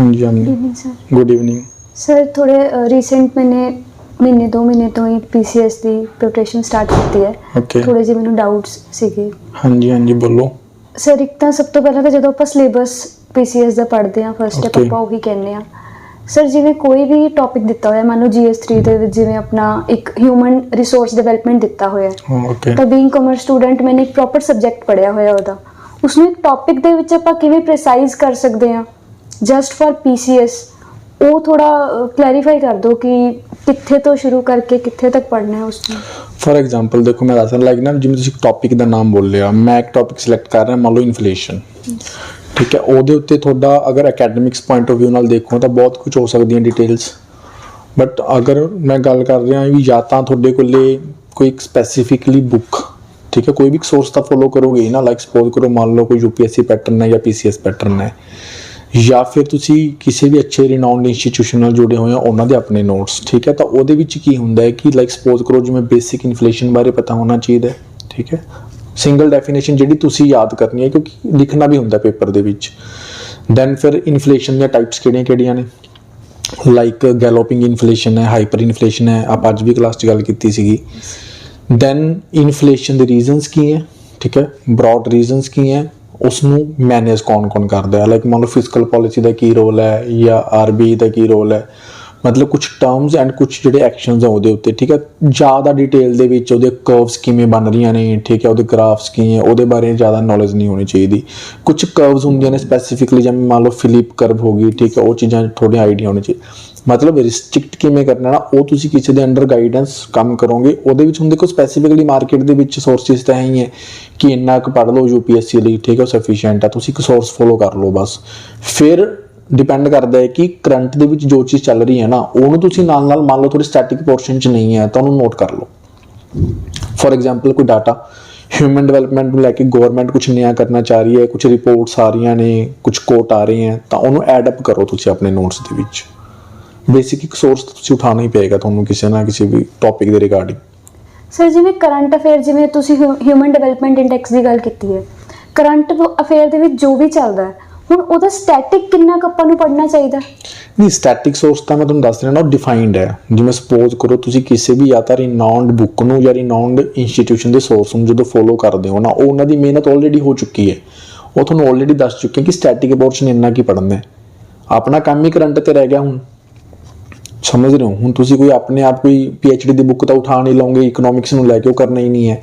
ਹਾਂਜੀ ਹਾਂਜੀ। Evening sir good evening sir ਥੋੜੇ ਰੀਸੈਂਟ ਮੈਨੇ ਮਹੀਨੇ ਦੋ ਮਹੀਨੇ ਤੋਂ ਹੀ ਪੀਸੀਐਸ ਦੀ ਪ੍ਰੀਪਰੇਸ਼ਨ ਸਟਾਰਟ ਕੀਤੀ ਹੈ। ਓਕੇ ਥੋੜੇ ਜਿਹੇ ਮੈਨੂੰ ਡਾਊਟਸ ਸੀਗੇ। ਹਾਂਜੀ ਹਾਂਜੀ ਬੋਲੋ। ਸਰ ਇੱਕ ਤਾਂ ਸਭ ਤੋਂ ਪਹਿਲਾਂ ਤਾਂ ਜਦੋਂ ਆਪਾਂ ਸਿਲੇਬਸ ਪੀਸੀਐਸ ਦਾ ਪੜ੍ਹਦੇ ਹਾਂ ਫਸਟ ਸਟੈਪ Okay. ਆਪਾਂ ਉਹੀ ਕਹਿੰਦੇ ਆ ਸਰ ਜਿਵੇਂ ਕੋਈ ਵੀ ਟੌਪਿਕ ਦਿੱਤਾ ਹੋਇਆ ਮੰਨ ਲਓ GS3 ਦੇ ਵਿੱਚ ਜਿਵੇਂ ਆਪਣਾ ਇੱਕ ਹਿਊਮਨ ਰਿਸੋਰਸ ਡਿਵੈਲਪਮੈਂਟ ਦਿੱਤਾ ਹੋਇਆ ਹੈ। ਹਾਂ ਓਕੇ ਤਾਂ ਬੀਇੰਗ ਕਮਰਸ ਸਟੂਡੈਂਟ ਮੈਨੇ ਇੱਕ ਪ੍ਰੋਪਰ ਸਬਜੈਕਟ ਪੜਿਆ ਹੋਇਆ ਉਹਦਾ। ਉਸ ਨੂੰ ਇੱਕ ਟੌਪਿਕ ਦੇ ਵਿੱਚ ਆਪਾਂ ਕਿਵੇਂ ਪ੍ਰੀਸਾਈਜ਼ ਕਰ ਸਕਦੇ ਹਾਂ? ਜਸਟ ਫॉर ਪੀਸੀਐਸ ਉਹ ਥੋੜਾ ਕਲੈਰੀਫਾਈ ਕਰ ਦਿਓ ਕਿ ਕਿੱਥੇ ਤੋਂ ਸ਼ੁਰੂ ਕਰਕੇ ਕਿੱਥੇ ਤੱਕ ਪੜ੍ਹਨਾ ਹੈ ਉਸ ਨੂੰ ਫੋਰ ਐਗਜ਼ਾਮਪਲ ਦੇਖੋ ਮੈਂ ਦੱਸਣ ਲੱਗ ਨਾ, ਜਿਵੇਂ ਤੁਸੀਂ ਟੌਪਿਕ ਦਾ ਨਾਮ ਬੋਲਿਆ ਮੈਂ ਇੱਕ ਟੌਪਿਕ ਸਿਲੈਕਟ ਕਰ ਰਿਹਾ, ਮੰਨ ਲਓ ਇਨਫਲੇਸ਼ਨ ਠੀਕ ਹੈ, ਉਹਦੇ ਉੱਤੇ ਤੁਹਾਡਾ ਅਗਰ ਅਕੈਡਮਿਕਸ ਪੁਆਇੰਟ ਆਫ View ਨਾਲ ਦੇਖੋ, ਤਾਂ ਬਹੁਤ ਕੁਝ ਹੋ ਸਕਦੀਆਂ ਡਿਟੇਲਸ ਬਟ ਅਗਰ ਮੈਂ ਗੱਲ ਕਰ ਰਿਹਾ ਵੀ ਜਾਂ ਤਾਂ ਤੁਹਾਡੇ ਕੋਲੇ ਕੋਈ ਇੱਕ ਸਪੈਸੀਫਿਕਲੀ ਬੁੱਕ ਠੀਕ ਹੈ, ਕੋਈ ਵੀ ਸੋਰਸ ਤਾਂ ਫੋਲੋ ਕਰੋਗੇ ਨਾ ਲਾਈਕ ਸਪੋਜ਼ ਕਰੋ ਮੰਨ ਲਓ ਕੋਈ ਯੂਪੀਐਸਸੀ ਪੈਟਰਨ ਹੈ ਜਾਂ ਪੀਸੀਐਸ ਪੈਟਰਨ ਹੈ। ਜਾਂ ਫਿਰ ਤੁਸੀਂ ਕਿਸੇ ਵੀ ਅੱਛੇ ਰਿਨਾਊਂਡ ਇੰਸਟੀਟਿਊਸ਼ਨ ਨਾਲ ਜੁੜੇ ਹੋਏ ਹੋ, ਉਹਨਾਂ ਦੇ ਆਪਣੇ ਨੋਟਸ ਠੀਕ ਹੈ? ਤਾਂ ਉਹਦੇ ਵਿੱਚ ਕੀ ਹੁੰਦਾ ਹੈ ਕਿ ਲਾਈਕ ਸਪੋਜ਼ ਕਰੋ ਜਿਵੇਂ ਬੇਸਿਕ ਇਨਫਲੇਸ਼ਨ ਬਾਰੇ ਪਤਾ ਹੋਣਾ ਚਾਹੀਦਾ ਠੀਕ ਹੈ? ਸਿੰਗਲ ਡੈਫੀਨੇਸ਼ਨ ਜਿਹੜੀ ਤੁਸੀਂ ਯਾਦ ਕਰਨੀ ਹੈ, ਕਿਉਂਕਿ ਲਿਖਣਾ ਵੀ ਹੁੰਦਾ ਪੇਪਰ ਦੇ ਵਿੱਚ। ਦੈਨ ਫਿਰ ਇਨਫਲੇਸ਼ਨ ਦੀਆਂ ਟਾਈਪਸ ਕਿਹੜੀਆਂ ਕਿਹੜੀਆਂ ਨੇ? ਲਾਈਕ ਗੈਲੋਪਿੰਗ ਇਨਫਲੇਸ਼ਨ ਹੈ ਹਾਈਪਰ ਇਨਫਲੇਸ਼ਨ ਹੈ, ਆਪਾਂ ਅੱਜ ਵੀ ਕਲਾਸ 'ਚ ਗੱਲ ਕੀਤੀ ਸੀਗੀ। ਦੈਨ ਇਨਫਲੇਸ਼ਨ ਦੇ ਰੀਜ਼ਨਸ ਕੀ ਹੈ, ਠੀਕ ਹੈ? ਬ੍ਰੌਡ ਰੀਜ਼ਨਸ ਕੀ ਹੈ? ਉਸ ਨੂੰ ਮੈਨੇਜ ਕੌਣ-ਕੌਣ ਕਰਦਾ ਹੈ? ਲਾਈਕ ਮੰਨ ਲਓ ਫਿਸਕਲ ਪਾਲਿਸੀ ਦਾ ਕੀ ਰੋਲ ਹੈ ਜਾਂ ਆਰਬੀਆਈ ਦਾ ਕੀ ਰੋਲ ਹੈ? ਮਤਲਬ ਕੁਝ ਟਰਮਸ ਐਂਡ ਕੁਝ ਜਿਹੜੇ ਐਕਸ਼ਨਸ ਆ ਉਹਦੇ ਉੱਤੇ, ਠੀਕ ਹੈ ਜ਼ਿਆਦਾ ਡਿਟੇਲ ਦੇ ਵਿੱਚ ਉਹਦੇ ਕਰਵਸ ਕਿਵੇਂ ਬਣ ਰਹੀਆਂ ਨੇ, ਠੀਕ ਹੈ ਉਹਦੇ ਗ੍ਰਾਫਸ ਕੀ ਹੈ ਉਹਦੇ ਬਾਰੇ ਜ਼ਿਆਦਾ ਨੌਲੇਜ ਨਹੀਂ ਹੋਣੀ ਚਾਹੀਦੀ। ਕੁਝ ਕਰਵਸ ਹੁੰਦੀਆਂ ਨੇ ਸਪੈਸੀਫਿਕਲੀ ਜਿਵੇਂ ਮੰਨ ਲਓ ਫਿਲਿਪ ਕਰਵ ਹੋ ਗਈ, ਠੀਕ ਹੈ ਉਹ ਚੀਜ਼ਾਂ ਥੋੜੀ ਆਈਡੀਆ ਹੋਣੀ ਚਾਹੀਦੀ। ਮਤਲਬ ਰਿਸਟ੍ਰਿਕਟ ਕਿਵੇਂ ਕਰਨਾ ਨਾ, ਉਹ ਤੁਸੀਂ ਕਿਸੇ ਦੇ ਅੰਡਰ ਗਾਈਡੈਂਸ ਕੰਮ ਕਰੋਗੇ। ਉਹਦੇ ਵਿੱਚ ਹੁਣ ਦੇਖੋ ਸਪੈਸੀਫਿਕਲੀ ਮਾਰਕੀਟ ਦੇ ਵਿੱਚ ਸੋਰਸਿਸ ਤਾਂ ਹੈ ਹੀ ਹੈ ਕਿ ਇੰਨਾ ਕੁ ਪੜ੍ਹ ਲਓ ਯੂਪੀਐਸਸੀ ਲਈ, ਠੀਕ ਹੈ ਉਹ ਸਫੀਸ਼ੀਐਂਟ ਆ। ਤੁਸੀਂ ਇੱਕ ਸੋਰਸ ਫੋਲੋ ਕਰ ਲਓ ਬਸ। ਫਿਰ ਡਿਪੈਂਡ ਕਰਦਾ ਹੈ ਕਿ ਕਰੰਟ ਦੇ ਵਿੱਚ ਜੋ ਚੀਜ਼ ਚੱਲ ਰਹੀ ਹੈ ਨਾ, ਉਹਨੂੰ ਤੁਸੀਂ ਨਾਲ ਨਾਲ ਮੰਨ ਲਓ ਥੋੜੀ ਸਟੈਟਿਕ ਪੋਰਸ਼ਨ 'ਚ ਨਹੀਂ ਹੈ, ਤਾਂ ਉਹਨੂੰ ਨੋਟ ਕਰ ਲਓ। ਫੋਰ ਐਗਜ਼ਾਮਪਲ ਕੋਈ ਡਾਟਾ ਹਿਊਮਨ ਡਿਵੈਲਪਮੈਂਟ ਨੂੰ ਲੈ ਕੇ ਗਵਰਨਮੈਂਟ ਕੁਝ ਨਿਆ ਕਰਨਾ ਚਾਹ ਰਹੀ ਹੈ ਕੁਝ ਰਿਪੋਰਟਸ ਆ ਰਹੀਆਂ ਨੇ ਕੁਝ ਕੋਟ ਆ ਰਹੇ ਹੈ ਤਾਂ ਉਹਨੂੰ ਐਡ ਅਪ ਕਰੋ ਤੁਸੀਂ ਆਪਣੇ ਨੋਟਸ ਦੇ ਵਿੱਚ। ਬੇਸਿਕ ਇੱਕ ਸੋਰਸ ਤੁਸੀਂ ਉਠਾਉਣਾ ਹੀ ਪਏਗਾ ਤੁਹਾਨੂੰ ਕਿਸੇ ਨਾ ਕਿਸੇ ਵੀ ਟੌਪਿਕ ਦੇ ਰਿਗਾਰਡਿੰਗ ਸਰ ਜਿਵੇਂ ਕਰੰਟ ਅਫੇਅਰ ਜਿਵੇਂ ਤੁਸੀਂ ਹਿਊਮਨ ਡਿਵੈਲਪਮੈਂਟ ਇੰਡੈਕਸ ਦੀ ਗੱਲ ਕੀਤੀ ਹੈ ਕਰੰਟ ਅਫੇਅਰ ਦੇ ਵਿੱਚ ਜੋ ਵੀ ਚੱਲਦਾ ਹੈ ਹੁਣ ਉਹਦਾ ਸਟੈਟਿਕ ਕਿੰਨਾ ਕੁ ਆਪਾਂ ਨੂੰ ਪੜ੍ਹਨਾ ਚਾਹੀਦਾ? ਨਹੀਂ ਸਟੈਟਿਕ ਸੋਰਸ ਤਾਂ ਮੈਂ ਤੁਹਾਨੂੰ ਦੱਸ ਰਿਹਾ ਨਾ ਉਹ ਡਿਫਾਈਨਡ ਹੈ। ਜਿਵੇਂ ਸਪੋਜ਼ ਕਰੋ ਤੁਸੀਂ ਕਿਸੇ ਵੀ ਜਾਂ ਤਾਂ ਰਿਨਾਊਂਡ ਬੁੱਕ ਨੂੰ ਜਾਂ ਰਿਨਾਊਂਡ ਇੰਸਟੀਟਿਊਸ਼ਨ ਦੇ ਸੋਰਸ ਨੂੰ ਜਦੋਂ ਫੋਲੋ ਕਰਦੇ ਹੋ ਨਾ ਉਹ ਉਹਨਾਂ ਦੀ ਮਿਹਨਤ ਆਲਰੇਡੀ ਹੋ ਚੁੱਕੀ ਹੈ। ਉਹ ਤੁਹਾਨੂੰ ਆਲਰੇਡੀ ਦੱਸ ਚੁੱਕੇ ਕਿ ਸਟੈਟਿਕ ਪੋਰਸ਼ਨ ਇੰਨਾ ਕੀ ਪੜ੍ਹਨਾ ਹੈ। ਆਪਣਾ ਕੰਮ ਹੀ ਕਰੰਟ ਤੇ ਰਹਿ ਗਿਆ ਹੁਣ। ਸਮਝ ਰਹੇ ਹੋ? ਹੁਣ ਤੁਸੀਂ ਕੋਈ ਆਪਣੇ ਆਪ ਕੋਈ ਡੀ ਦੀ ਬੁੱਕ ਤਾਂ ਉਠਾ ਨਹੀਂ ਲਓਗੇ ਇਕਨੋਮਿਕਸ ਨੂੰ ਲੈ ਕੇ ਉਹ ਕਰਨਾ ਹੀ ਨਹੀਂ ਹੈ।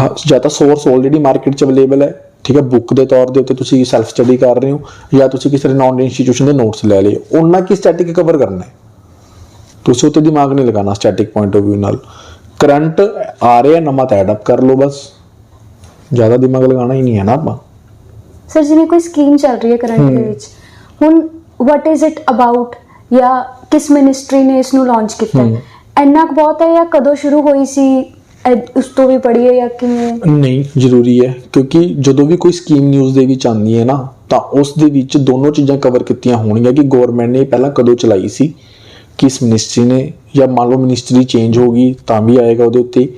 ਹਾਂ, ਜਾਂ ਤਾਂ ਸੋਰਸ ਆਲਰੇਡੀ ਮਾਰਕੀਟ 'ਚ ਅਵੇਲੇਬਲ ਹੈ। ਠੀਕ ਹੈ ਬੁੱਕ ਦੇ ਤੌਰ ਦੇ ਉੱਤੇ ਤੁਸੀਂ ਸੈਲਫ ਸਟੱਡੀ ਕਰ ਰਹੇ ਹੋ ਜਾਂ ਤੁਸੀਂ ਕਿਸੇ ਰਿਨਾਊਂਡ ਇੰਸਟੀਟਿਊਸ਼ਨ ਦੇ ਨੋਟਸ ਲੈ ਲਏ ਉਹਨਾਂ ਕੀ ਸਟੈਟਿਕ ਕਵਰ ਕਰਨਾ ਹੈ? ਤੁਸੀਂ ਉੱਤੇ ਦਿਮਾਗ ਨਹੀਂ ਲਗਾਉਣਾ ਸਟੈਟਿਕ ਪੁਆਇੰਟ ਆਫ View ਨਾਲ। ਕਰੰਟ ਆ ਰਿਹਾ ਨਵਾਂ ਤਾਂ ਐਡ ਅਪ ਕਰ ਲਓ ਬਸ। ਜ਼ਿਆਦਾ ਦਿਮਾਗ ਲਗਾਉਣਾ ਹੀ ਨਹੀਂ ਹੈ ਨਾ ਆਪਾਂ। ਸਰ ਜਿਵੇਂ ਕੋਈ ਸਕੀਮ ਚੱਲ ਰਹੀ ਹੈ ਕਰੰਟ ਦੇ ਵਿੱਚ ਹੁਣ ਵਾਟ ਇਜ਼ ਇਟ ਅਬਾਊਟ ਜਾਂ ਕਿਸ ਮਿਨਿਸਟਰੀ ਨੇ ਇਸ ਨੂੰ ਲਾਂਚ ਕੀਤਾ ਹੈ। ਇੰਨਾ ਕੁ ਬਹੁਤ ਹੈ ਜਾਂ ਕਦੋਂ ਸ਼ੁਰੂ ਹੋਈ ਸੀ? ਐ- ਉਸ ਤੋਂ ਵੀ ਪੜ੍ਹੀ ਹੈ ਜਾਂ ਕਿਵੇਂ? ਨਹੀਂ, ਜ਼ਰੂਰੀ ਹੈ, ਕਿਉਂਕਿ ਜਦੋਂ ਵੀ ਕੋਈ ਸਕੀਮ ਨਿਊਜ਼ ਦੇ ਵਿੱਚ ਆਉਂਦੀ ਹੈ ਨਾ, ਤਾਂ ਉਸ ਦੇ ਵਿੱਚ ਦੋਨੋਂ ਚੀਜ਼ਾਂ ਕਵਰ ਕੀਤੀਆਂ ਹੋਣਗੀਆਂ ਕਿ ਗਵਰਨਮੈਂਟ ਨੇ ਪਹਿਲਾਂ ਕਦੋਂ ਚਲਾਈ ਸੀ, ਕਿਸ ਮਿਨਿਸਟਰੀ ਨੇ, ਜਾਂ ਮੰਨ ਲਓ ਮਿਨਿਸਟਰੀ ਚੇਂਜ ਹੋ ਗਈ, ਤਾਂ ਵੀ ਆਏਗਾ ਉਹਦੇ ਉੱਤੇ।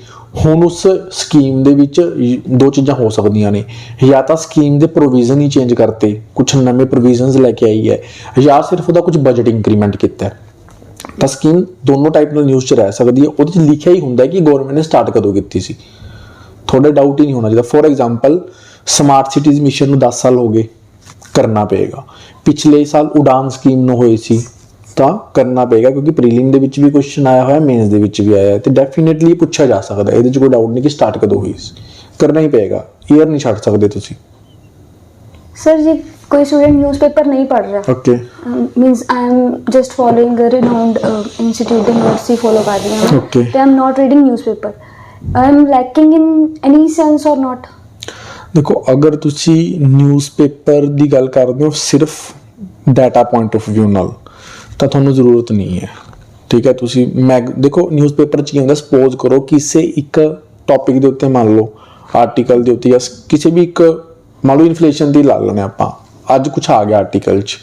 ਹੁਣ ਉਸ ਸਕੀਮ ਦੇ ਵਿੱਚ y- ਦੋ ਚੀਜ਼ਾਂ ਹੋ ਸਕਦੀਆਂ ਨੇ। ਜਾਂ ਤਾਂ ਸਕੀਮ ਦੇ ਪ੍ਰੋਵੀਜ਼ਨ ਹੀ ਚੇਂਜ ਕਰਤੇ ਕੁਝ ਨਵੇਂ ਪ੍ਰੋਵੀਜ਼ਨਸ ਲੈ ਕੇ ਆਈ ਹੈ, ਜਾਂ ਸਿਰਫ ਉਹਦਾ ਕੁਝ ਬਜਟ ਇੰਕਰੀਮੈਂਟ ਕੀਤਾ ਹੈ। ਤਾਂ ਸਕੀਮ ਦੋਨੋਂ ਟਾਈਪ ਨਾਲ ਨਿਊਜ਼ 'ਚ ਰਹਿ ਸਕਦੀ ਹੈ। ਉਹਦੇ 'ਚ ਲਿਖਿਆ ਹੀ ਹੁੰਦਾ ਕਿ ਗਵਰਨਮੈਂਟ ਨੇ ਸਟਾਰਟ ਕਦੋਂ ਕੀਤੀ ਸੀ। ਥੋੜਾ ਡਾਊਟ ਹੀ ਨਹੀਂ ਹੋਣਾ ਚਾਹੀਦਾ। For example smart cities mission ਨੂੰ 10 ਸਾਲ ਹੋ ਗਏ, ਕਰਨਾ ਪਏਗਾ। ਪਿਛਲੇ ਸਾਲ ਉਡਾਨ ਸਕੀਮ ਨੂੰ ਹੋਏ ਸੀ, ਤਾਂ ਕਰਨਾ ਪਏਗਾ, ਕਿਉਂਕਿ ਪ੍ਰੀਲਿਮ ਦੇ ਵਿੱਚ ਵੀ ਕੁਐਸਚਨ ਆਇਆ ਹੋਇਆ ਮੇਨਸ ਦੇ ਵਿੱਚ ਵੀ ਆਇਆ ਹੈ। ਤੇ ਡੈਫੀਨਿਟਲੀ ਪੁੱਛਿਆ ਜਾ ਸਕਦਾ ਹੈ। ਇਹਦੇ 'ਚ ਕੋਈ ਡਾਊਟ ਨਹੀਂ ਕਿ ਸਟਾਰਟ ਕਦੋਂ ਹੋਈ ਸੀ। ਕਰਨਾ ਹੀ ਪਏਗਾ। ਈਅਰ ਨਹੀਂ ਛੱਡ ਸਕਦੇ ਤੁਸੀਂ। ਸਰ ਜੇ ਕੋਈ ਸਟੂਡੈਂਟ ਨਿਊਜ਼ਪੇਪਰ ਨਹੀਂ ਪੜ੍ਹ ਰਿਹਾ। Okay means I am just following a renowned uh, institute the university follow ਕਰ ਰਹੀ ਹਾਂ। Okay. ਤੇ I am not reading newspaper. I am lacking in any sense or not? ਦੇਖੋ ਅਗਰ ਤੁਸੀਂ ਨਿਊਜ਼ਪੇਪਰ ਦੀ ਗੱਲ ਕਰਦੇ ਹੋ ਸਿਰਫ ਡਾਟਾ ਪੁਆਇੰਟ ਆਫ View ਨਾਲ ਤਾਂ ਤੁਹਾਨੂੰ ਜ਼ਰੂਰਤ ਨਹੀਂ ਹੈ। ਠੀਕ ਹੈ ਤੁਸੀਂ ਮੈਗ ਦੇਖੋ ਨਿਊਜ਼ਪੇਪਰ 'ਚ ਕੀ ਹੁੰਦਾ ਸਪੋਜ਼ ਕਰੋ ਕਿਸੇ ਇੱਕ ਟੌਪਿਕ ਦੇ ਉੱਤੇ ਮੰਨ ਲਓ ਆਰਟੀਕਲ ਦੇ ਉੱਤੇ ਜਾਂ ਕਿਸੇ ਵੀ ਇੱਕ ਮੰਨ ਲਓ ਇਨਫਲੇਸ਼ਨ ਦੀ ਲਾ ਲੈਣੇ ਆਪਾਂ। ਅੱਜ ਕੁਝ ਆ ਗਿਆ ਆਰਟੀਕਲ 'ਚ।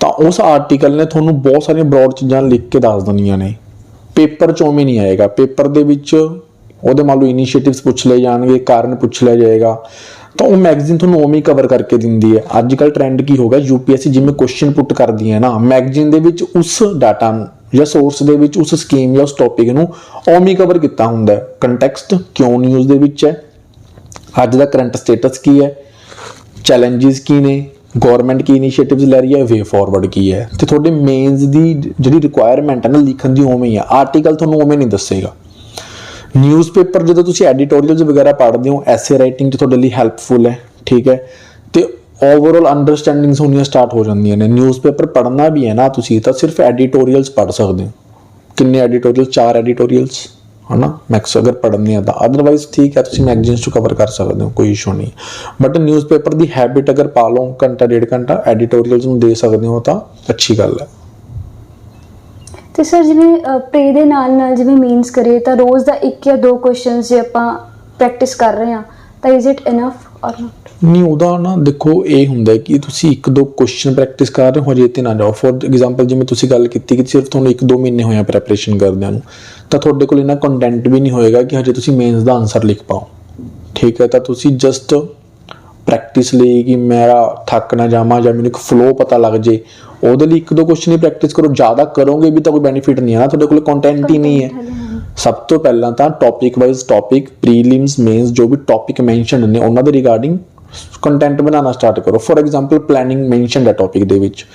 ਤਾਂ ਉਸ ਆਰਟੀਕਲ ਨੇ ਤੁਹਾਨੂੰ ਬਹੁਤ ਸਾਰੀਆਂ ਬ੍ਰੌਡ ਚੀਜ਼ਾਂ ਲਿਖ ਕੇ ਦੱਸ ਦੇਣੀਆਂ ਨੇ। ਪੇਪਰ 'ਚ ਉਵੇਂ ਨਹੀਂ ਆਏਗਾ। ਪੇਪਰ ਦੇ ਵਿੱਚ ਉਹਦੇ ਮੰਨ ਲਓ ਇਨੀਸ਼ੀਏਟਿਵਸ ਪੁੱਛ ਲਏ ਜਾਣਗੇ, ਕਾਰਨ ਪੁੱਛ ਲਿਆ ਜਾਏਗਾ। ਤਾਂ ਉਹ ਮੈਗਜ਼ੀਨ ਤੁਹਾਨੂੰ ਉਵੇਂ ਕਵਰ ਕਰਕੇ ਦਿੰਦੀ ਹੈ। ਅੱਜ ਕੱਲ ਟ੍ਰੈਂਡ ਕੀ ਹੋ ਗਿਆ? ਯੂਪੀਐਸਸੀ ਜਿਵੇਂ ਕੁਐਸਚਨ ਪੁੱਟ ਕਰਦੀ ਹੈ ਨਾ ਮੈਗਜ਼ੀਨ ਦੇ ਵਿੱਚ ਉਸ ਡਾਟਾ ਨੂੰ ਜਾਂ ਸੋਰਸ ਦੇ ਵਿੱਚ ਉਸ ਸਕੀਮ ਜਾਂ ਉਸ ਟੌਪਿਕ ਨੂੰ ਉਵੇਂ ਕਵਰ ਕੀਤਾ ਹੁੰਦਾ ਹੈ। ਕੰਟੈਕਸਟ ਕਿਉਂ ਨਿਊਜ਼ ਦੇ ਵਿੱਚ ਹੈ? ਅੱਜ ਦਾ ਕਰੰਟ ਸਟੇਟਸ ਕੀ ਹੈ? ਚੈਲੰਜਸ ਕੀ ਨੇ? ਗਵਰਨਮੈਂਟ ਕੀ ਇਨੀਸ਼ੀਏਟਿਵਸ ਲੈ ਰਹੀ ਹੈ ਵੇ ਫਾਰਵਰਡ ਕੀ ਹੈ। ਤੇ ਤੁਹਾਡੇ ਮੇਨਸ ਦੀ ਜਿਹੜੀ ਰਿਕੁਆਇਰਮੈਂਟ ਹੈ ਨਾ, ਲਿਖਣ ਦੀ ਉਵੇਂ ਹੀ ਆ ਆਰਟੀਕਲ ਤੁਹਾਨੂੰ ਉਵੇਂ ਨਹੀਂ ਦੱਸੇਗਾ। ਨਿਊਜ਼ਪੇਪਰ ਜਦੋਂ ਤੁਸੀਂ ਐਡੀਟੋਰੀਅਲਸ ਵਗੈਰਾ ਪੜ੍ਹਦੇ ਹੋ ਐਸੇ ਰਾਈਟਿੰਗ 'ਚ ਤੁਹਾਡੇ ਲਈ ਹੈਲਪਫੁਲ ਹੈ, ਠੀਕ ਹੈ। ਤੇ ਓਵਰਆਲ ਅੰਡਰਸਟੈਂਡਿੰਗਸ ਹੋਣੀਆਂ ਸਟਾਰਟ ਹੋ ਜਾਂਦੀਆਂ ਨੇ। ਨਿਊਜ਼ਪੇਪਰ ਪੜ੍ਹਨਾ ਵੀ ਹੈ ਨਾ ਤੁਸੀਂ, ਤਾਂ ਸਿਰਫ ਐਡੀਟੋਰੀਅਲਸ ਪੜ੍ਹ ਸਕਦੇ ਹੋ। ਕਿੰਨੇ ਐਡੀਟੋਰੀਅਲ ਚਾਰ ਐਡੀਟੋਰੀਅਲਸ ਹਨਾ? ਮੈਕਸ ਅਗਰ ਪੜ੍ਹਨੇ ਆ ਤਾਂ ਅਦਰਵਾਈਜ਼ ਠੀਕ ਹੈ, ਤੁਸੀਂ ਮੈਗਜ਼ੀਨਸ ਤੋਂ ਕਵਰ ਕਰ ਸਕਦੇ ਹੋ, ਕੋਈ ਇਸ਼ੂ ਨਹੀਂ। ਬਟ ਨਿਊਜ਼ਪੇਪਰ ਦੀ ਹੈਬਿਟ ਅਗਰ ਪਾ ਲਓ, ਘੰਟਾ, ਡੇਢ ਘੰਟਾ ਐਡੀਟੋਰੀਅਲਸ ਨੂੰ ਦੇ ਸਕਦੇ ਹੋ ਤਾਂ ਅੱਛੀ ਗੱਲ ਹੈ। ਤੇ ਸਰ ਜਿਵੇਂ ਪ੍ਰੇ ਦੇ ਨਾਲ ਨਾਲ ਜਿਵੇਂ ਮੀਨਸ ਕਰੀਏ, ਤਾਂ ਰੋਜ਼ ਦਾ ਇੱਕ ਜਾਂ ਦੋ ਕੁਐਸਚਨਸ ਜੇ ਆਪਾਂ ਪ੍ਰੈਕਟਿਸ ਕਰ ਰਹੇ ਹਾਂ ਤਾਂ is it enough or not ਨਹੀਂ ਉਹਦਾ ਨਾ ਦੇਖੋ ਇਹ ਹੁੰਦਾ ਹੈ ਕਿ ਤੁਸੀਂ ਇੱਕ ਦੋ ਕੁਐਸਚਨ ਪ੍ਰੈਕਟਿਸ ਕਰ ਰਹੇ ਹੋ ਹਜੇ ਤੇ ਨਾ ਜਾਓ। ਫੋਰ ਐਗਜ਼ਾਮਪਲ ਜਿਵੇਂ ਤੁਸੀਂ ਗੱਲ ਕੀਤੀ ਕਿ ਸਿਰਫ ਤੁਹਾਨੂੰ ਇੱਕ ਦੋ ਮਹੀਨੇ ਹੋਏ ਆ ਪ੍ਰੈਪਰੇਸ਼ਨ ਕਰਦਿਆਂ ਨੂੰ ਤਾਂ ਤੁਹਾਡੇ ਕੋਲ ਇੰਨਾ ਕੰਟੈਂਟ ਵੀ ਨਹੀਂ ਹੋਏਗਾ ਕਿ ਹਜੇ ਤੁਸੀਂ ਮੇਨਸ ਦਾ ਆਨਸਰ ਲਿਖ ਪਾਓ। ਠੀਕ ਹੈ ਤਾਂ ਤੁਸੀਂ ਜਸਟ ਪ੍ਰੈਕਟਿਸ ਲਈ ਕਿ ਮੇਰਾ ਥੱਕ ਨਾ ਜਾਵਾਂ ਜਾਂ ਮੈਨੂੰ ਇੱਕ ਫਲੋ ਪਤਾ ਲੱਗ ਜੇ ਉਹਦੇ ਲਈ ਇੱਕ ਦੋ ਕੁਐਸਚਨ ਹੀ ਪ੍ਰੈਕਟਿਸ ਕਰੋ। ਜ਼ਿਆਦਾ ਕਰੋਗੇ ਵੀ ਤਾਂ ਕੋਈ ਬੈਨੀਫਿਟ ਨਹੀਂ ਆ ਤੁਹਾਡੇ ਕੋਲ ਕੰਟੈਂਟ ਹੀ ਨਹੀਂ ਹੈ। ਸਭ ਤੋਂ ਪਹਿਲਾਂ ਤਾਂ topic wise topic prelims mains ਜੋ ਵੀ ਟੌਪਿਕ ਮੈਂਸ਼ਨਡ ਨੇ ਉਹਨਾਂ ਦੇ ਰਿਗਾਰਡਿੰਗ ਕੰਟੈਂਟ ਬਣਾਉਣਾ ਸਟਾਰਟ ਕਰੋ। ਫੋਰ ਐਗਜ਼ਾਮਪਲ ਪਲੈਨਿੰਗ ਮੈਂਸ਼ਨਡ ਹੈ ਟੌਪਿਕ ਦੇ ਵਿੱਚ।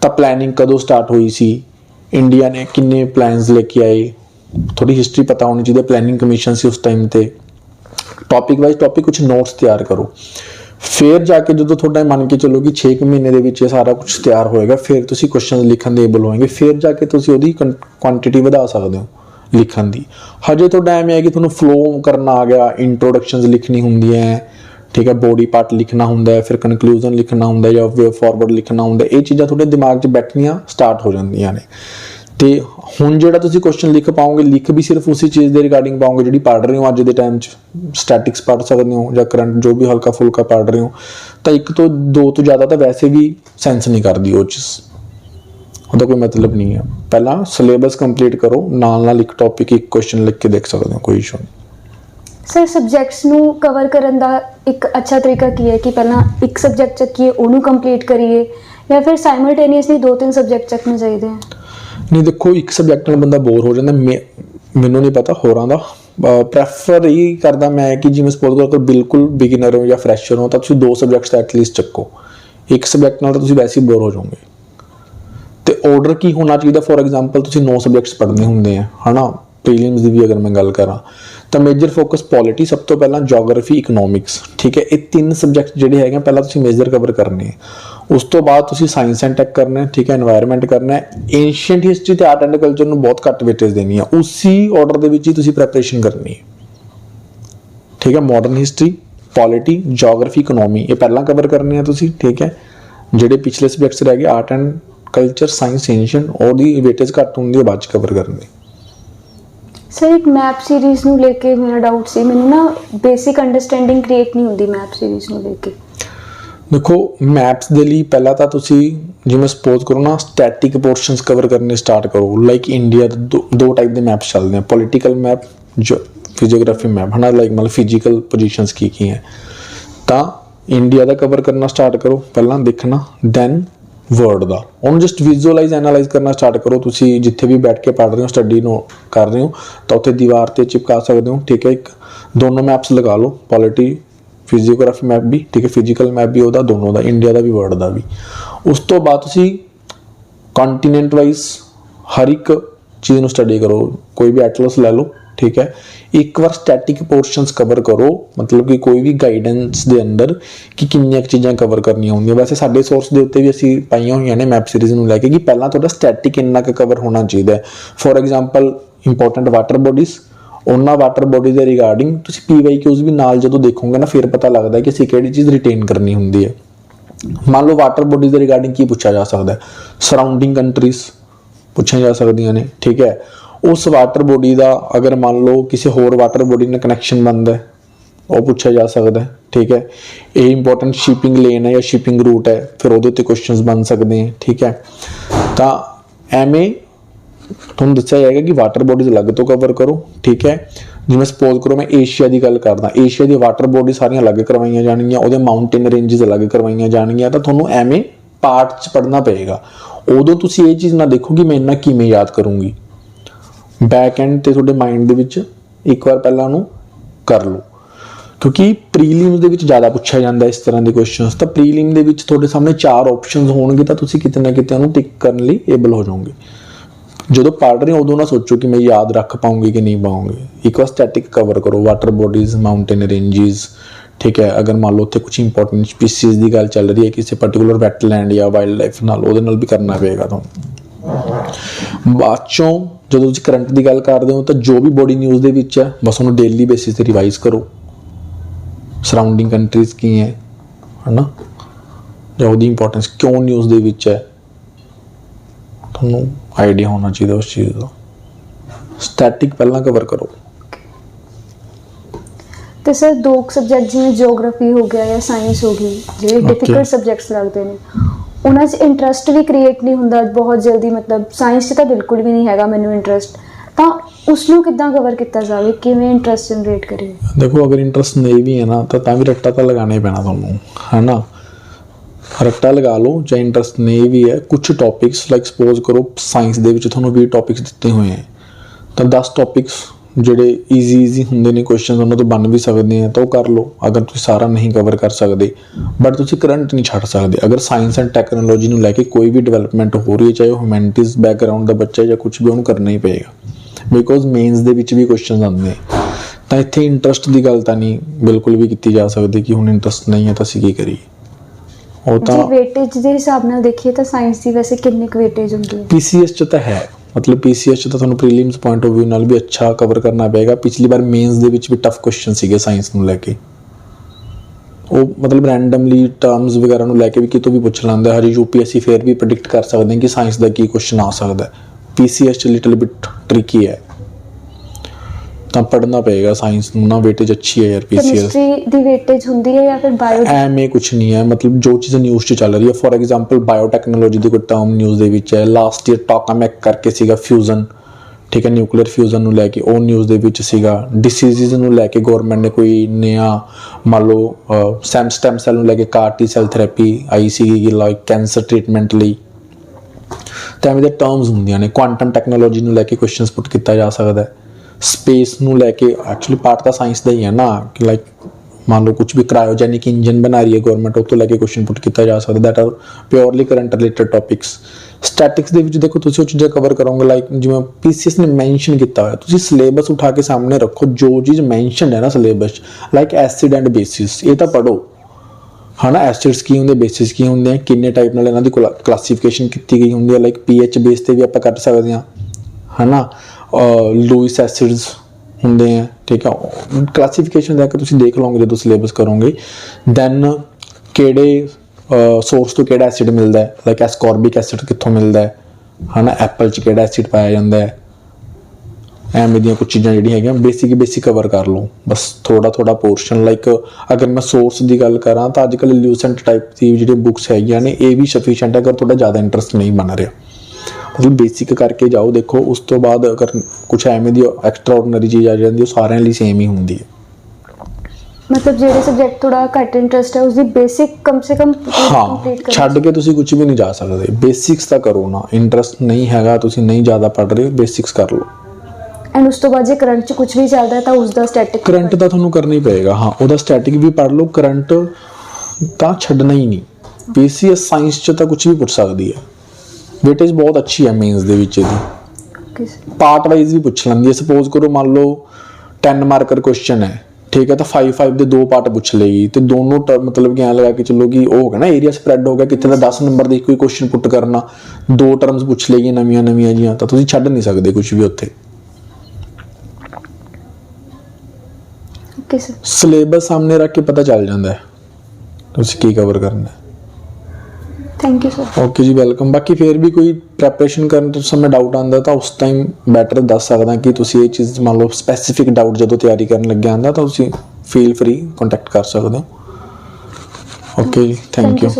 ਤਾਂ ਪਲੈਨਿੰਗ ਕਦੋਂ ਸਟਾਰਟ ਹੋਈ ਸੀ? ਇੰਡੀਆ ਨੇ ਕਿੰਨੇ ਪਲਾਨਸ ਲੈ ਕੇ ਆਏ? ਥੋੜੀ ਹਿਸਟਰੀ ਪਤਾ ਹੋਣੀ ਚਾਹੀਦੀ ਪਲੈਨਿੰਗ ਕਮਿਸ਼ਨ ਸੀ ਉਸ ਟਾਈਮ ਤੇ। ਟੌਪਿਕ ਵਾਈਜ਼ ਟੌਪਿਕ ਕੁਝ ਨੋਟਸ ਤਿਆਰ ਕਰੋ। ਫਿਰ ਜਾ ਕੇ ਜਦੋਂ ਤੁਹਾਡਾ ਇਹ ਮੰਨ ਕੇ ਚੱਲੋ ਕਿ 6 ਮਹੀਨੇ ਦੇ ਵਿੱਚ ਇਹ ਸਾਰਾ ਕੁਝ ਤਿਆਰ ਹੋਏਗਾ, ਫਿਰ ਤੁਸੀਂ ਕੁਐਸਚਨਸ ਲਿਖਣ ਦੇ ਏਬਲ ਹੋਵੋਗੇ ਫਿਰ ਜਾ ਕੇ ਤੁਸੀਂ ਉਹਦੀ ਕੁਆਂਟੀਟੀ ਵਧਾ ਸਕਦੇ ਹੋ। ਲਿਖਣ ਦੀ। ਹਜੇ ਤੁਹਾਡਾ ਐਵੇਂ ਹੈ ਕਿ ਤੁਹਾਨੂੰ ਫਲੋ ਕਰਨਾ ਆ ਗਿਆ ਇੰਟਰੋਡਕਸ਼ਨਸ ਲਿਖਣੀ ਹੁੰਦੀ ਹੈ, ਠੀਕ ਹੈ ਬੋਡੀ ਪਾਰਟ ਲਿਖਣਾ ਹੁੰਦਾ ਹੈ, ਫਿਰ ਕਨਕਲੂਜਨ ਲਿਖਣਾ ਹੁੰਦਾ ਹੈ ਜਾਂ ਵੇ ਫਾਰਵਰਡ ਲਿਖਣਾ ਹੁੰਦਾ ਇਹ ਚੀਜ਼ਾਂ ਤੁਹਾਡੇ ਦਿਮਾਗ 'ਚ ਬੈਠਣੀਆਂ ਸਟਾਰਟ ਹੋ ਜਾਂਦੀਆਂ ਨੇ। ਤੇ ਹੁਣ ਜਿਹੜਾ ਤੁਸੀਂ ਕੁਐਸਚਨ ਲਿਖ ਪਾਓਗੇ, ਲਿਖ ਵੀ ਸਿਰਫ ਉਸੇ ਚੀਜ਼ ਦੇ ਰਿਗਾਰਡਿੰਗ ਪਾਓਗੇ ਜਿਹੜੀ ਪੜ੍ਹ ਰਹੇ ਹੋ ਅੱਜ ਦੇ ਟਾਈਮ 'ਚ। ਸਟੈਟਿਕਸ ਪੜ੍ਹ ਸਕਦੇ ਹੋ ਜਾਂ ਕਰੰਟ ਜੋ ਵੀ ਹਲਕਾ ਫੁਲਕਾ ਪੜ੍ਹ ਰਹੇ ਹੋ, ਤਾਂ ਇੱਕ ਤੋਂ ਦੋ ਤੋਂ ਜ਼ਿਆਦਾ ਤਾਂ ਵੈਸੇ ਵੀ ਸੈਂਸ ਨਹੀਂ ਕਰਦੀ ਉਹ ਚੀਜ਼। ਉਹਦਾ ਕੋਈ ਮਤਲਬ ਨਹੀਂ ਹੈ ਪਹਿਲਾਂ ਸਿਲੇਬਸ ਕੰਪਲੀਟ ਕਰੋ ਨਾਲ ਨਾਲ ਇੱਕ ਟੌਪਿਕ ਇੱਕ ਕੁਐਸਚਨ ਲਿਖ ਕੇ ਦੇਖ ਸਕਦੇ ਹੋ ਕੋਈ ਇਸ਼ੂ ਨਹੀਂ। ਸਰ ਸਬਜੈਕਟਸ ਨੂੰ ਕਵਰ ਕਰਨ ਦਾ ਇੱਕ ਅੱਛਾ ਤਰੀਕਾ ਕੀ ਹੈ ਕਿ ਪਹਿਲਾਂ ਇੱਕ ਸਬਜੈਕਟ ਚੱਕੀਏ ਉਹਨੂੰ ਕੰਪਲੀਟ ਕਰੀਏ ਜਾਂ ਫਿਰ ਸਾਈਮਲਟੇਨੀਅਸਲੀ ਦੋ ਤਿੰਨ ਸਬਜੈਕਟ ਚੱਕਣੇ ਚਾਹੀਦੇ ਆ? ਨਹੀਂ ਦੇਖੋ ਇੱਕ ਸਬਜੈਕਟ ਨਾਲ ਬੰਦਾ ਬੋਰ ਹੋ ਜਾਂਦਾ। ਮੈਨੂੰ ਨਹੀਂ ਪਤਾ ਹੋਰਾਂ ਦਾ। ਪ੍ਰੈਫਰ ਇਹ ਕਰਦਾ ਮੈਂ ਕਿ ਜਿਵੇਂ ਸਪੋਜ਼ ਕਰੋ ਬਿਲਕੁਲ ਬਿਗਿਨਰ ਹੋ ਜਾਂ ਫਰੈਸ਼ਰ ਹੋ ਤਾਂ ਤੁਸੀਂ ਦੋ ਸਬਜੈਕਟਸ ਐਟਲੀਸਟ ਚੱਕੋ। ਇੱਕ ਸਬਜੈਕਟ ਨਾਲ ਤਾਂ ਤੁਸੀਂ ਵੈਸੇ ਹੀ ਬੋਰ ਹੋ ਜਾਓਗੇ। ਤੇ ਆਰਡਰ ਕੀ ਹੋਣਾ ਚਾਹੀਦਾ? ਫੋਰ ਐਗਜ਼ਾਮਪਲ ਤੁਸੀਂ 9 ਸਬਜੈਕਟਸ ਪੜ੍ਹਨੇ ਹੁੰਦੇ ਆ, ਹਨਾ? ਪ੍ਰੀਲਿਮਸ ਦੀ ਵੀ ਅਗਰ ਮੈਂ ਗੱਲ ਕਰਾਂ, ਤਾਂ ਮੇਜਰ ਫੋਕਸ ਪੋਲਿਟੀ ਸਭ ਤੋਂ ਪਹਿਲਾਂ ਜੀਓਗ੍ਰਾਫੀ ਇਕਨੋਮਿਕਸ ਠੀਕ ਹੈ? ਇਹ ਤਿੰਨ ਸਬਜੈਕਟ ਜਿਹੜੇ ਹੈਗੇ ਪਹਿਲਾਂ ਤੁਸੀਂ ਮੇਜਰ ਕਵਰ ਕਰਨੇ ਹੈ ਉਸ ਤੋਂ ਬਾਅਦ ਤੁਸੀਂ ਸਾਇੰਸ ਐਂਡ ਟੈਕ ਕਰਨਾ ਹੈ, ਠੀਕ ਹੈ? এনवायरमेंट ਕਰਨਾ ਹੈ। ਐਂਸ਼ੀਅੰਟ ਹਿਸਟਰੀ ਤੇ ਆਰਟ ਐਂਡ ਕਲਚਰ ਨੂੰ ਬਹੁਤ ਘੱਟ ਵੇਟੇਜ ਦੇਣੀ ਹੈ ਉਸੇ ਆਰਡਰ ਦੇ ਵਿੱਚ ਹੀ ਤੁਸੀਂ ਪ੍ਰੈਪਰੇਸ਼ਨ ਕਰਨੀ ਹੈ। ਠੀਕ ਹੈ? Modern history polity geography economy ਇਹ ਪਹਿਲਾਂ ਕਵਰ ਕਰਨੇ ਆ ਤੁਸੀਂ, ਠੀਕ ਹੈ? ਜਿਹੜੇ ਪਿਛਲੇ ਸਬਜੈਕਟਸ ਰਹਿ ਗਏ art and culture science ancient ਉਹਦੀ ਵੇਟੇਜ ਘੱਟ ਹੁੰਦੀ ਹੈ ਬਾਅਦ ਚ ਕਵਰ ਕਰਨੀ ਸਰ ਇੱਕ ਮੈਪ ਸੀਰੀਜ਼ ਨੂੰ ਲੈ ਕੇ ਮੇਰਾ ਡਾਊਟ ਸੀ। ਮੈਨੂੰ ਨਾ ਬੇਸਿਕ ਅੰਡਰਸਟੈਂਡਿੰਗ ਕ੍ਰੀਏਟ ਨਹੀਂ ਹੁੰਦੀ ਮੈਪ ਸੀਰੀਜ਼ ਨੂੰ ਲੈ ਕੇ। ਦੇਖੋ ਮੈਪਸ ਦੇ ਲਈ ਪਹਿਲਾਂ ਤਾਂ ਤੁਸੀਂ ਜਿਵੇਂ ਸਪੋਜ਼ ਕਰੋ ਨਾ ਸਟੈਟਿਕ ਪੋਰਸ਼ਨਸ ਕਵਰ ਕਰਨੇ ਸਟਾਰਟ ਕਰੋ। ਲਾਈਕ ਇੰਡੀਆ ਦੇ ਦੋ- ਦੋ ਟਾਈਪ ਦੇ ਮੈਪਸ ਚੱਲਦੇ ਆ। ਪੋਲੀਟੀਕਲ ਮੈਪ ਜੋ ਫਿਜ਼ੀਓਗ੍ਰਾਫੀ ਮੈਪ ਹਨਾ? ਲਾਈਕ ਮਤਲਬ ਫਿਜ਼ੀਕਲ ਪੋਜੀਸ਼ਨਸ ਕੀ ਕੀ ਹੈ। ਤਾਂ ਇੰਡੀਆ ਦਾ ਕਵਰ ਕਰਨਾ ਸਟਾਰਟ ਕਰੋ। ਪਹਿਲਾਂ ਦੇਖਣਾ ਦੈਨ ਵਰਡ ਦਾ। ਉਹਨੂੰ ਜਸਟ ਵਿਜ਼ੂਅਲਾਈਜ਼ ਐਨਾਲਾਈਜ਼ ਕਰਨਾ ਸਟਾਰਟ ਕਰੋ। ਤੁਸੀਂ ਜਿੱਥੇ ਵੀ ਬੈਠ ਕੇ ਪੜ੍ਹ ਰਹੇ ਹੋ ਸਟੱਡੀ ਨੂੰ ਕਰ ਰਹੇ ਹੋ, ਤਾਂ ਉੱਥੇ ਦੀਵਾਰ ਤੇ ਚਿਪਕਾ ਸਕਦੇ ਹੋ। ਠੀਕ ਹੈ ਇੱਕ, ਦੋਨੋਂ ਮੈਪਸ ਲਗਾ ਲਓ। ਪੋਲਿਟੀ ਫਿਜ਼ੀਓਗ੍ਰਾਫੀ ਮੈਪ ਵੀ, ਠੀਕ ਹੈ ਫਿਜ਼ੀਕਲ ਮੈਪ ਵੀ, ਉਹਦਾ ਦੋਨੋਂ ਦਾ ਇੰਡੀਆ ਦਾ ਵੀ ਵਰਲਡ ਦਾ ਵੀ। ਉਸ ਤੋਂ ਬਾਅਦ ਤੁਸੀਂ ਕੰਟੀਨੈਂਟ ਵਾਈਜ਼ ਹਰ ਇੱਕ ਚੀਜ਼ ਨੂੰ ਸਟੱਡੀ ਕਰੋ। ਕੋਈ ਵੀ ਐਟਲਸ ਲੈ ਲਓ, ਠੀਕ ਹੈ। ਇੱਕ ਵਾਰ ਸਟੈਟਿਕ ਪੋਰਸ਼ਨਸ ਕਵਰ ਕਰੋ, ਮਤਲਬ ਕਿ ਕੋਈ ਵੀ ਗਾਈਡੈਂਸ ਦੇ ਅੰਦਰ ਕਿ ਕਿੰਨੀਆਂ ਕੁ ਚੀਜ਼ਾਂ ਕਵਰ ਕਰਨੀਆਂ ਹੁੰਦੀਆਂ ਵੈਸੇ ਸਾਡੇ ਸੋਰਸ ਦੇ ਉੱਤੇ ਵੀ ਅਸੀਂ ਪਾਈਆਂ ਹੋਈਆਂ ਨੇ ਮੈਪ ਸੀਰੀਜ਼ ਨੂੰ ਲੈ ਕੇ ਕਿ ਪਹਿਲਾਂ ਤੁਹਾਡਾ ਸਟੈਟਿਕ ਇੰਨਾ ਕੁ ਕਵਰ ਹੋਣਾ ਚਾਹੀਦਾ ਹੈ। For example important water bodies ਉਹਨਾਂ ਵਾਟਰ ਬੋਡੀ ਦੇ ਰਿਗਾਰਡਿੰਗ ਤੁਸੀਂ ਪੀਵਾਈਕਿਊਜ਼ ਵੀ ਨਾਲ ਜਦੋਂ ਦੇਖੋਗੇ ਨਾ, ਫਿਰ ਪਤਾ ਲੱਗਦਾ ਕਿ ਅਸੀਂ ਕਿਹੜੀ ਚੀਜ਼ ਰਿਟੇਨ ਕਰਨੀ ਹੁੰਦੀ ਹੈ। ਮੰਨ ਲਓ ਵਾਟਰ ਬੋਡੀਜ਼ ਦੇ ਰਿਗਾਰਡਿੰਗ ਕੀ ਪੁੱਛਿਆ ਜਾ ਸਕਦਾ ਹੈ? ਸਰਾਊਂਡਿੰਗ ਕੰਟਰੀਜ਼ ਪੁੱਛੀਆਂ ਜਾ ਸਕਦੀਆਂ ਨੇ, ਠੀਕ ਹੈ? ਉਸ ਵਾਟਰ ਬੋਡੀ ਦਾ ਅਗਰ ਮੰਨ ਲਓ ਕਿਸੇ ਹੋਰ ਵਾਟਰ ਬੋਡੀ ਨਾਲ ਕਨੈਕਸ਼ਨ ਬਣਦਾ ਹੈ, ਉਹ ਪੁੱਛਿਆ ਜਾ ਸਕਦਾ ਹੈ, ਠੀਕ ਹੈ? ਇਹ ਇੰਪੋਰਟੈਂਟ ਸ਼ਿਪਿੰਗ ਲੇਨ ਹੈ ਜਾਂ ਸ਼ਿਪਿੰਗ ਰੂਟ ਹੈ, ਫਿਰ ਉਹਦੇ ਉੱਤੇ ਕੁਐਸਚਨਸ ਬਣ ਸਕਦੇ ਹੈ, ਠੀਕ ਹੈ? ਤਾਂ ਐਵੇਂ ਤੁਹਾਨੂੰ ਦੱਸਿਆ ਜਾਏਗਾ ਕਿ ਵਾਟਰ ਬੋਡੀਜ਼ ਅਲੱਗ ਤੋਂ ਕਵਰ ਕਰੋ, ਠੀਕ ਹੈ? ਜਿਵੇਂ ਸਪੋਜ਼ ਕਰੋ ਮੈਂ ਏਸ਼ੀਆ ਦੀ ਗੱਲ ਕਰਦਾ ਏਸ਼ੀਆ ਦੀ ਵਾਟਰ ਬੋਡੀ ਸਾਰੀਆਂ ਅਲੱਗ ਕਰਵਾਈਆਂ ਜਾਣਗੀਆਂ, ਉਹਦੇ ਮਾਊਂਟੇਨ ਰੇਂਜਸ ਅਲੱਗ ਕਰਵਾਈਆਂ ਜਾਣਗੀਆਂ, ਤਾਂ ਤੁਹਾਨੂੰ ਐਵੇਂ ਪਾਰਟ 'ਚ ਪੜਨਾ ਪਏਗਾ। ਉਦੋਂ ਤੁਸੀਂ ਇਹ ਚੀਜ਼ ਨਾ ਦੇਖੋ ਕਿ ਮੈਂ ਇੰਨਾ ਕਿਵੇਂ ਯਾਦ ਕਰੂੰਗੀ। ਬੈਕ ਐਂਡ ਤੇ ਤੁਹਾਡੇ ਮਾਈਂਡ ਦੇ ਵਿੱਚ ਇੱਕ ਵਾਰ ਪਹਿਲਾਂ ਉਹਨੂੰ ਕਰ ਲਓ। ਕਿਉਂਕਿ ਪ੍ਰੀਲਿਮਸ ਦੇ ਵਿੱਚ ਜ਼ਿਆਦਾ ਪੁੱਛਿਆ ਜਾਂਦਾ ਇਸ ਤਰ੍ਹਾਂ ਦੇ ਕੁਐਸਚਨਸ ਤਾਂ ਪ੍ਰੀਲਿਮ ਦੇ ਵਿੱਚ ਤੁਹਾਡੇ ਸਾਹਮਣੇ ਚਾਰ ਆਪਸ਼ਨਸ ਹੋਣਗੇ ਤਾਂ ਤੁਸੀਂ ਕਿਤੇ ਨਾ ਕਿਤੇ ਉਹਨੂੰ ਟਿਕ ਕਰਨ ਲਈ ਏਬਲ ਹੋ ਜਾਓਗੇ। ਜਦੋਂ ਪੜ੍ਹ ਰਹੇ ਹੋ, ਉਦੋਂ ਨਾ ਸੋਚੋ ਕਿ ਮੈਂ ਯਾਦ ਰੱਖ ਪਾਉਂਗੀ ਕਿ ਨਹੀਂ ਪਾਉਂਗੀ। ਇੱਕ ਵਾਰ ਸਟੈਟਿਕ ਕਵਰ ਕਰੋ ਵਾਟਰ ਬੋਡੀਜ਼ ਮਾਊਂਟੇਨ ਰੇਂਜਸ ਠੀਕ ਹੈ, ਅਗਰ ਮੰਨ ਲਓ ਉੱਥੇ ਕੁਝ ਇੰਪੋਰਟੈਂਟ ਸਪੀਸੀਜ਼ ਦੀ ਗੱਲ ਚੱਲ ਰਹੀ ਹੈ, ਕਿਸੇ ਪਾਰਟਿਕੂਲਰ ਵੈਟਲੈਂਡ ਜਾਂ ਵਾਈਲਡ ਲਾਈਫ ਨਾਲ, ਉਹਦੇ ਨਾਲ ਵੀ ਕਰਨਾ ਪਏਗਾ ਤੁਹਾਨੂੰ। ਬਾਅਦ ਚੋਂ ਜਦੋਂ ਤੁਸੀਂ ਕਰੰਟ ਦੀ ਗੱਲ ਕਰਦੇ ਹੋ ਤਾਂ ਜੋ ਵੀ ਬੋਡੀ ਨਿਊਜ਼ ਦੇ ਵਿੱਚ ਹੈ ਬਸ ਉਹਨੂੰ ਡੇਲੀ ਬੇਸਿਸ ਤੇ ਰਿਵਾਈਜ਼ ਕਰੋ। ਸਰਾਊਂਡਿੰਗ ਕੰਟਰੀਜ਼ ਕੀ ਹੈ ਹਨਾ? ਜਾਂ ਉਹਦੀ ਇੰਪੋਰਟੈਂਸ ਕਿਉਂ ਨਿਊਜ਼ ਦੇ ਵਿੱਚ ਹੈ? ਤੁਹਾਨੂੰ ਆਈਡੀਆ ਹੋਣਾ ਚਾਹੀਦਾ ਉਸ ਚੀਜ਼ ਦਾ। ਸਟੈਟਿਕ ਪਹਿਲਾਂ ਕਵਰ ਕਰੋ। ਤੇ ਸਰ ਦੋ ਸਬਜੈਕਟ ਜਿਵੇਂ ਜੀਓਗ੍ਰਾਫੀ ਹੋ ਗਿਆ ਜਾਂ ਸਾਇੰਸ ਹੋ ਗਈ ਜਿਹੜੇ. ਡਿਫਿਕਲਟ ਸਬਜੈਕਟਸ ਲੱਗਦੇ ਨੇ ਉਹਨਾਂ 'ਚ ਇੰਟਰਸਟ ਵੀ ਕ੍ਰੀਏਟ ਨਹੀਂ ਹੁੰਦਾ, ਬਹੁਤ ਜਲਦੀ ਮਤਲਬ ਸਾਇੰਸ 'ਚ ਤਾਂ ਬਿਲਕੁਲ ਵੀ ਨਹੀਂ ਹੈਗਾ ਮੈਨੂੰ ਇੰਟਰਸਟ ਤਾਂ ਉਸ ਨੂੰ ਕਿੱਦਾਂ ਕਵਰ ਕੀਤਾ ਜਾਵੇ? ਕਿਵੇਂ ਇੰਟਰਸਟ ਜਨਰੇਟ ਕਰੀਏ? ਦੇਖੋ, ਅਗਰ ਇੰਟਰਸਟ ਨਹੀਂ ਵੀ ਹੈ ਨਾ, ਤਾਂ ਤਾਂ ਵੀ ਰੱਟਾ ਤਾਂ ਲਗਾਉਣਾ ਹੀ ਪੈਣਾ ਤੁਹਾਨੂੰ, ਹੈਨਾ? ਰੱਟਾ ਲਗਾ ਲਓ, ਜਾਂ ਇੰਟਰਸਟ ਨਹੀਂ ਵੀ ਹੈ ਕੁਝ ਟੌਪਿਕਸ ਲਾਈਕ ਸਪੋਜ਼ ਕਰੋ ਸਾਇੰਸ ਦੇ ਵਿੱਚ ਤੁਹਾਨੂੰ 20 ਟੌਪਿਕਸ ਦਿੱਤੇ ਹੋਏ ਹੈ। ਤਾਂ 10 ਟੌਪਿਕਸ ਜਿਹੜੇ ਈਜ਼ੀ ਈਜ਼ੀ ਹੁੰਦੇ ਨੇ ਕੁਐਸਚਨਸ ਉਹਨਾਂ ਤੋਂ ਬਣ ਵੀ ਸਕਦੇ ਆ ਤਾਂ ਉਹ ਕਰ ਲਓ। ਅਗਰ ਤੁਸੀਂ ਸਾਰਾ ਨਹੀਂ ਕਵਰ ਕਰ ਸਕਦੇ ਬਟ ਤੁਸੀਂ ਕਰੰਟ ਨਹੀਂ ਛੱਡ ਸਕਦੇ। ਅਗਰ ਸਾਇੰਸ ਐਂਡ ਟੈਕਨੋਲੋਜੀ ਨੂੰ ਲੈ ਕੇ ਕੋਈ ਵੀ ਡਿਵੈਲਪਮੈਂਟ ਹੋ ਰਹੀ ਹੈ ਚਾਹੇ ਉਹ ਹਿਊਮੈਨਿਟੀਜ਼ ਬੈਕਗ੍ਰਾਉਂਡ ਦਾ ਬੱਚਾ ਜਾਂ ਕੁਝ ਵੀ ਉਹਨੂੰ ਕਰਨਾ ਹੀ ਪਏਗਾ। ਬਿਕੋਜ਼ ਮੇਨਸ ਦੇ ਵਿੱਚ ਵੀ ਕੁਐਸਚਨਸ ਆਉਂਦੇ ਨੇ ਤਾਂ ਇੱਥੇ ਇੰਟਰਸਟ ਦੀ ਗੱਲ ਤਾਂ ਨਹੀਂ ਬਿਲਕੁਲ ਵੀ ਕੀਤੀ ਜਾ ਸਕਦੀ ਕਿ ਹੁਣ ਇੰਟਰਸਟ ਨਹੀਂ ਹੈ ਤਾਂ ਅਸੀਂ ਕੀ ਕਰੀਏ। ਉਹ ਜੇ ਤਾਂ ਵੇਟੇਜ ਦੇ ਹਿਸਾਬ ਨਾਲ ਦੇਖੀਏ ਤਾਂ ਸਾਇੰਸ ਦੀ ਵੈਸੇ ਕਿੰਨੀ ਕੁ ਵੇਟੇਜ ਹੁੰਦੀ ਹੈ? ਪੀਸੀਐਸ ਚ ਤਾਂ ਹੈ। ਮਤਲਬ ਪੀਸੀਐਸ ਚ ਤਾਂ ਤੁਹਾਨੂੰ ਪ੍ਰੀਲਿਮਸ ਪੁਆਇੰਟ ਆਫ View ਨਾਲ ਵੀ ਅੱਛਾ ਕਵਰ ਕਰਨਾ ਪਏਗਾ। ਪਿਛਲੀ ਵਾਰ ਮੇਨਸ ਦੇ ਵਿੱਚ ਵੀ ਟਫ ਕੁਐਸਚਨ ਸੀਗੇ ਸਾਇੰਸ ਨੂੰ ਲੈ ਕੇ। ਉਹ ਮਤਲਬ ਰੈਂਡਮਲੀ ਟਰਮਸ ਵਗੈਰਾ ਨੂੰ ਲੈ ਕੇ ਵੀ ਕਿਤੋਂ ਵੀ ਪੁੱਛ ਲੈਂਦਾ ਹਰੀ ਯੂਪੀਐਸਸੀ ਫੇਰ ਵੀ ਪ੍ਰੈਡਿਕਟ ਕਰ ਸਕਦੇ ਹਾਂ ਕਿ ਸਾਇੰਸ ਦਾ ਕੀ ਕੁਐਸਚਨ ਆ ਸਕਦਾ ਹੈ। ਪੀਸੀਐਸ ਚ ਲਿਟਲ ਬਿਟ ਟ੍ਰਿਕੀ ਹੈ। ਤਾਂ ਪੜਨਾ ਪਏਗਾ ਸਾਇੰਸ ਨੂੰ ਨਾ ਵੇਟੇਜ ਅੱਛੀ ਹੈ ਯਾਰ ਪੀਸੀਐਸ ਕੈਮਿਸਟਰੀ ਦੀ ਵੇਟੇਜ ਹੁੰਦੀ ਹੈ ਜਾਂ ਫਿਰ ਬਾਇਓ ਐਵੇਂ ਕੁਝ ਨਹੀਂ ਹੈ ਮਤਲਬ ਜੋ ਚੀਜ਼ ਨਿਊਜ਼ 'ਚ ਚੱਲ ਰਹੀ ਹੈ ਫੋਰ ਐਗਜ਼ਾਮਪਲ ਬਾਇਓਟੈਕਨੋਲੋਜੀ ਦੀ ਕੋਈ ਟਰਮ ਨਿਊਜ਼ ਦੇ ਵਿੱਚ ਹੈ ਲਾਸਟ ਈਅਰ ਟੋਕਾਮੈਕ ਕਰਕੇ ਸੀਗਾ ਫਿਊਜ਼ਨ ਠੀਕ ਹੈ ਨਿਊਕਲੀਅਰ ਫਿਊਜ਼ਨ ਨੂੰ ਲੈ ਕੇ ਉਹ ਨਿਊਜ਼ ਦੇ ਵਿੱਚ ਸੀਗਾ ਡਿਸੀਜ਼ਸ ਨੂੰ ਲੈ ਕੇ ਗਵਰਨਮੈਂਟ ਨੇ ਕੋਈ ਨਿਆ ਮੰਨ ਲਓ ਸੈਮ ਸਟੈਮ ਸੈਲ ਨੂੰ ਲੈ ਕੇ ਕਾਰ ਟੀ ਸੈਲ ਥੈਰੇਪੀ ਆਈ ਸੀਗੀ ਲਾਈਕ ਕੈਂਸਰ ਟ੍ਰੀਟਮੈਂਟ ਲਈ। ਤਾਂ ਐਵੇਂ ਦੇ ਟਰਮਸ ਹੁੰਦੀਆਂ ਨੇ ਕੁਆਂਟਮ ਟੈਕਨੋਲੋਜੀ ਨੂੰ ਲੈ ਕੇ ਕੁਐਸਚਨਸ ਪੁੱਟ ਕੀਤਾ ਜਾ ਸਕਦਾ ਹੈ। ਸਪੇਸ ਨੂੰ ਲੈ ਕੇ ਐਕਚੁਅਲੀ ਪਾਰਟ ਤਾਂ ਸਾਇੰਸ ਦਾ ਹੀ ਹੈ ਨਾ, ਕਿ ਲਾਈਕ ਮੰਨ ਲਓ ਕੁਝ ਵੀ ਕ੍ਰਾਇਓਜੈਨਿਕ ਇੰਜਨ ਬਣਾ ਰਹੀ ਹੈ ਗਵਰਨਮੈਂਟ ਉਹ ਤੋਂ ਲੈ ਕੇ ਕੁਐਸਚਨ ਪੁੱਟ ਕੀਤਾ ਜਾ ਸਕਦਾ that are purely current related topics statics ਦੇ ਵਿੱਚ ਦੇਖੋ ਤੁਸੀਂ ਉਹ ਚੀਜ਼ਾਂ ਕਵਰ ਕਰੋਗੇ ਲਾਈਕ ਜਿਵੇਂ ਪੀਸੀਐਸ ਨੇ ਮੈਂਸ਼ਨ ਕੀਤਾ ਹੋਇਆ, ਤੁਸੀਂ ਸਿਲੇਬਸ ਉਠਾ ਕੇ ਸਾਹਮਣੇ ਰੱਖੋ, ਜੋ ਚੀਜ਼ ਮੈਂਸ਼ਨਡ ਹੈ ਨਾ syllabus like acid and bases ਇਹ ਤਾਂ ਪੜੋ ਹਨਾ ਐਸਿਡਸ ਕੀ ਹੁੰਦੇ ਬੇਸਿਸ ਕੀ ਹੁੰਦੇ ਆ ਕਿੰਨੇ ਟਾਈਪ ਨਾਲ ਇਹਨਾਂ ਦੀ ਕਲਾਸੀਫਿਕੇਸ਼ਨ ਕੀਤੀ ਗਈ ਹੁੰਦੀ ਹੈ ਲਾਈਕ ਪੀਐਚ ਬੇਸ ਤੇ ਵੀ ਆਪਾਂ ਕੱਢ ਸਕਦੇ ਹਾਂ। ਹਨਾ ਲੂਇਸ ਐਸਿਡਸ ਹੁੰਦੇ ਆ, ਠੀਕ ਆ ਕਲਾਸੀਫਿਕੇਸ਼ਨ ਦਾ ਕਿ ਤੁਸੀਂ ਦੇਖ ਲਓਗੇ ਜਦੋਂ ਸਿਲੇਬਸ ਕਰੋਗੇ। ਦੈਨ ਕਿਹੜੇ ਸੋਰਸ ਤੋਂ ਕਿਹੜਾ ਐਸਿਡ ਮਿਲਦਾ ਹੈ? ਲਾਈਕ ਐਸਕੋਰਬਿਕ ਐਸਿਡ ਕਿੱਥੋਂ ਮਿਲਦਾ ਹੈ? ਹਨਾ ਐਪਲ ਚ ਕਿਹੜਾ ਐਸਿਡ ਪਾਇਆ ਜਾਂਦਾ ਹੈ? ਐਵੇਂ ਦੀਆਂ ਕੁਝ ਚੀਜ਼ਾਂ ਜਿਹੜੀਆਂ ਹੈਗੀਆਂ ਬੇਸਿਕ ਬੇਸਿਕ ਕਵਰ ਕਰ ਲਓ। ਬਸ ਥੋੜਾ ਥੋੜਾ ਪੋਰਸ਼ਨ ਲਾਈਕ ਅਗਰ ਮੈਂ ਸੋਰਸ ਦੀ ਗੱਲ ਕਰਾਂ ਤਾਂ ਅੱਜ ਕੱਲ੍ਹ ਲਿਊਸੈਂਟ ਟਾਈਪ ਦੀ ਜਿਹੜੀ ਬੁੱਕਸ ਹੈਗੀਆਂ ਨੇ, ਇਹ ਵੀ ਸਫੀਸ਼ੀਐਂਟ ਹੈ, ਅਗਰ ਤੁਹਾਡਾ ਜ਼ਿਆਦਾ ਇੰਟਰਸਟ ਨਹੀਂ ਬਣ ਰਿਹਾ। ਮਤਲਬ ਬੇਸਿਕ ਕਰਕੇ ਜਾਓ ਦੇਖੋ ਉਸ ਤੋਂ ਬਾਅਦ ਅਗਰ ਕੁਝ ਐਵੇਂ ਦੀ ਐਕਸਟਰਾ ਆਰਡੀਨਰੀ ਚੀਜ਼ ਆ ਜਾਂਦੀ ਉਹ ਸਾਰਿਆਂ ਲਈ ਸੇਮ ਹੀ ਹੁੰਦੀ ਹੈ। ਮਤਲਬ ਜਿਹੜੇ ਸਬਜੈਕਟ ਥੋੜਾ ਘੱਟ ਇੰਟਰਸਟ ਹੈ ਉਸ ਦੀ ਬੇਸਿਕ ਕਮ ਸੇ ਕਮ ਹਾਂ ਕੰਪਲੀਟ ਕਰੋ ਛੱਡ ਕੇ ਤੁਸੀਂ ਕੁਝ ਵੀ ਨਹੀਂ ਜਾ ਸਕਦੇ। ਬੇਸਿਕਸ ਤਾਂ ਕਰੋ ਨਾ ਇੰਟਰਸਟ ਨਹੀਂ ਹੈਗਾ ਤੁਸੀਂ ਨਹੀਂ ਜ਼ਿਆਦਾ ਪੜ ਰਹੇ ਬੇਸਿਕਸ ਕਰ ਲਓ। ਐਂਡ ਉਸ ਤੋਂ ਬਾਅਦ ਜੇ ਕਰੰਟ ਚ ਕੁਝ ਵੀ ਚੱਲਦਾ ਹੈ ਤਾਂ ਉਸ ਦਾ ਸਟੈਟਿਕ ਕਰੰਟ ਤਾਂ ਤੁਹਾਨੂੰ ਕਰਨਾ ਹੀ ਪਏਗਾ ਹਾਂ ਉਹਦਾ ਸਟੈਟਿਕ ਵੀ ਪੜ ਲਓ ਕਰੰਟ ਤਾਂ ਛੱਡਣਾ ਹੀ ਨਹੀਂ। ਪੀਸੀਐਸ ਸਾਇੰਸ ਚ ਤਾਂ ਕੁਝ ਵੀ ਪੁੱਛ ਸਕਦੀ ਹੈ। ਵੇਟੇਜ ਬਹੁਤ ਅੱਛੀ ਹੈ ਮੇਨਸ ਦੇ ਵਿੱਚ ਇਹਦੀ। ਪਾਰਟ ਵਾਈਜ਼ ਵੀ ਪੁੱਛ ਲੈਂਦੀ ਹੈ ਸਪੋਜ਼ ਕਰੋ ਮੰਨ ਲਓ 10 ਮਾਰਕਰ ਕੁਐਸਚਨ ਹੈ। ਠੀਕ ਹੈ ਤਾਂ 5 5 ਦੇ ਦੋ ਪਾਰਟ ਪੁੱਛ ਲਏਗੀ। ਤੇ ਦੋਨੋਂ ਟ- ਮਤਲਬ ਕਿ ਐਂ ਲਗਾ ਕੇ ਚੱਲੋ ਕਿ ਉਹ ਹੋ ਗਿਆ ਨਾ ਏਰੀਆ ਸਪਰੈਡ ਹੋ ਗਿਆ। ਕਿਤੇ ਤਾਂ 10 ਨੰਬਰ ਦੇ ਕੋਈ ਕੁਐਸਚਨ ਪੁੱਟ ਕਰਨਾ। ਦੋ ਟਰਮਸ ਪੁੱਛ ਲਏਗੀ ਨਵੀਆਂ ਨਵੀਆਂ ਜੀਆਂ। ਤਾਂ ਤੁਸੀਂ ਛੱਡ ਨਹੀਂ ਸਕਦੇ ਕੁਝ ਵੀ ਉੱਥੇ। ਓਕੇ ਸਰ ਸਿਲੇਬਸ ਸਾਹਮਣੇ ਰੱਖ ਕੇ ਪਤਾ ਚੱਲ ਜਾਂਦਾ ਹੈ। ਤੁਸੀਂ ਕੀ ਕਵਰ ਕਰਨਾ ਹੈ? ਥੈਂਕ ਯੂ ਸਰ ਓਕੇ ਜੀ ਵੈਲਕਮ ਬਾਕੀ ਫੇਰ ਵੀ ਕੋਈ ਪ੍ਰੈਪਰੇਸ਼ਨ ਕਰਨ ਤੋਂ ਸਮੇਂ ਡਾਊਟ ਆਉਂਦਾ ਤਾਂ ਉਸ ਟਾਈਮ ਬੈਟਰ ਦੱਸ ਸਕਦਾ ਕਿ ਤੁਸੀਂ ਇਹ ਚੀਜ਼ ਮੰਨ ਲਓ ਸਪੈਸੀਫਿਕ ਡਾਊਟ ਜਦੋਂ ਤਿਆਰੀ ਕਰਨ ਲੱਗੇ ਆਂਦਾ ਤਾਂ ਤੁਸੀਂ ਫੀਲ ਫ੍ਰੀ ਕੰਟੈਕਟ ਕਰ ਸਕਦੇ ਹੋ। ਓਕੇ ਜੀ ਥੈਂਕ ਯੂ.